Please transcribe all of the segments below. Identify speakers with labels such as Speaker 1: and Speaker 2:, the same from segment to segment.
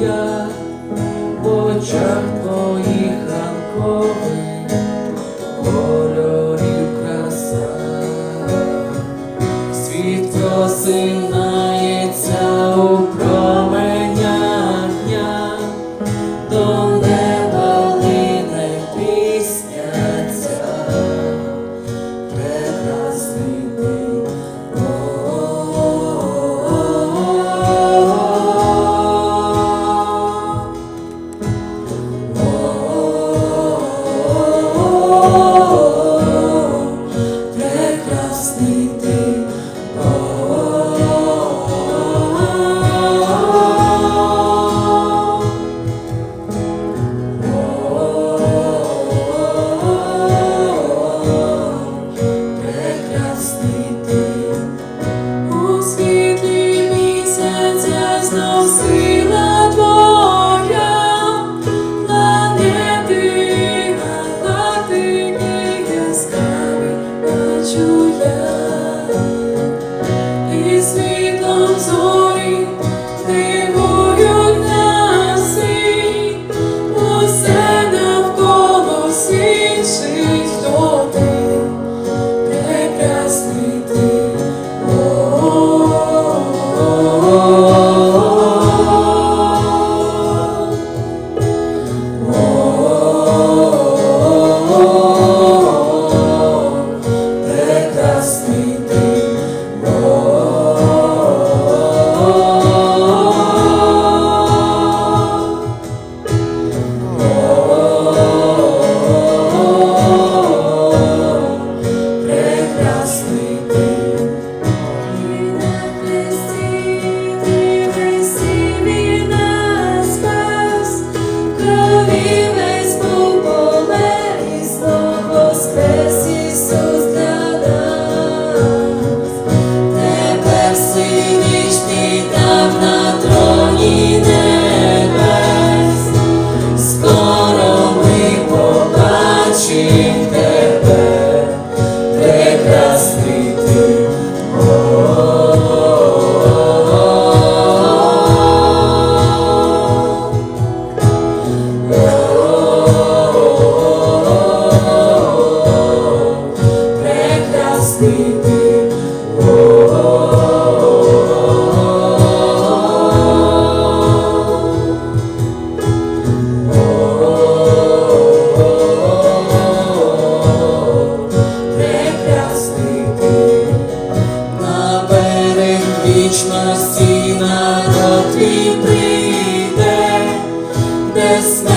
Speaker 1: Я в очах твоїх ранкових колорів краса, світ просив.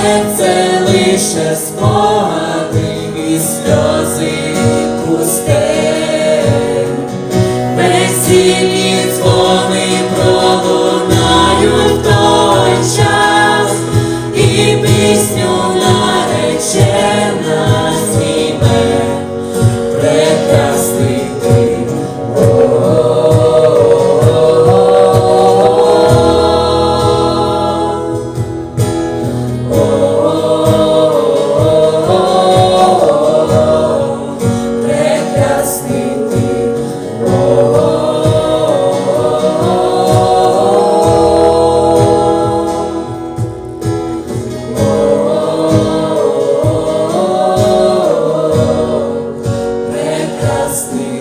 Speaker 1: серце лише спогади і сльози пусте. Весілі things.